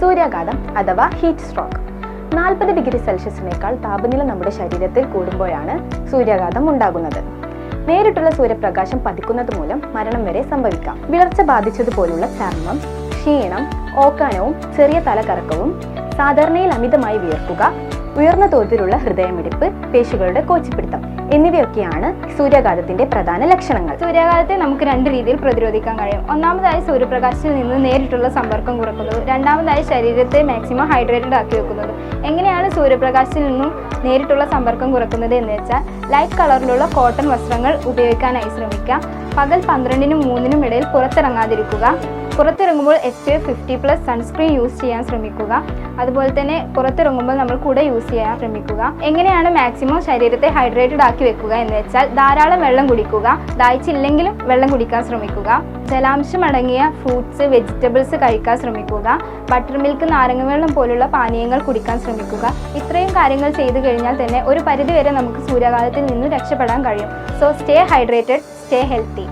സൂര്യാഘാതം അഥവാ heat stroke നാൽപ്പത് ഡിഗ്രി സെൽഷ്യസിനേക്കാൾ താപനില നമ്മുടെ ശരീരത്തിൽ കൂടുമ്പോഴാണ് സൂര്യാഘാതം ഉണ്ടാകുന്നത്. നേരിട്ടുള്ള സൂര്യപ്രകാശം പതിക്കുന്നത് മൂലം മരണം വരെ സംഭവിക്കാം. വിളർച്ച ബാധിച്ചതുപോലുള്ള ചർമ്മം ക്ഷീണം ഓക്കാനവും ചെറിയ തലകറക്കവും സാധാരണയിൽ അമിതമായി വിയർക്കുക ഉയർന്ന തോതിലുള്ള ഹൃദയമിടിപ്പ് പേശികളുടെ കോച്ചിപ്പിടുത്തം. എന്നിവയൊക്കെയാണ് സൂര്യാഘാതത്തിന്റെ പ്രധാന ലക്ഷണങ്ങൾ. സൂര്യാഘാതത്തെ നമുക്ക് രണ്ട് രീതിയിൽ പ്രതിരോധിക്കാൻ കഴിയും. ഒന്നാമതായി സൂര്യപ്രകാശത്തിൽ നിന്ന് നേരിട്ടുള്ള സമ്പർക്കം കുറക്കുന്നത്. രണ്ടാമതായി ശരീരത്തെ മാക്സിമം ഹൈഡ്രേറ്റഡ് ആക്കി വെക്കുന്നത്. എങ്ങനെയാണ് സൂര്യപ്രകാശത്തിൽ നിന്നും നേരിട്ടുള്ള സമ്പർക്കം കുറക്കുന്നത് എന്ന് വെച്ചാൽ ലൈറ്റ് കളറിലുള്ള കോട്ടൺ വസ്ത്രങ്ങൾ ഉപയോഗിക്കാനായി ശ്രമിക്കുക പകൽ പന്ത്രണ്ടിനും മൂന്നിനും ഇടയിൽ പുറത്തിറങ്ങാതിരിക്കുക. പുറത്തിറങ്ങുമ്പോൾ S P F fifty plus sunscreen use ചെയ്യാൻ ശ്രമിക്കുക. അതുപോലെ തന്നെ പുറത്തിറങ്ങുമ്പോൾ നമ്മൾ കൂടെ യൂസ് ചെയ്യാൻ ശ്രമിക്കുക. എങ്ങനെയാണ് മാക്സിമം ശരീരത്തെ ഹൈഡ്രേറ്റഡ് ആക്കി വെക്കുക എന്ന് വെച്ചാൽ ധാരാളം വെള്ളം കുടിക്കുക ദാഹിച്ചില്ലെങ്കിലും വെള്ളം കുടിക്കാൻ ശ്രമിക്കുക. ജലാംശം അടങ്ങിയ ഫ്രൂട്ട്സ് വെജിറ്റബിൾസ് കഴിക്കാൻ ശ്രമിക്കുക. ബട്ടർ മിൽക്ക് നാരങ്ങ വെള്ളം പോലുള്ള പാനീയങ്ങൾ കുടിക്കാൻ ശ്രമിക്കുക. ഇത്രയും കാര്യങ്ങൾ ചെയ്തു കഴിഞ്ഞാൽ തന്നെ ഒരു പരിധിവരെ നമുക്ക് സൂര്യാഘാതത്തിൽ നിന്ന് രക്ഷപ്പെടാൻ കഴിയും. So stay hydrated stay healthy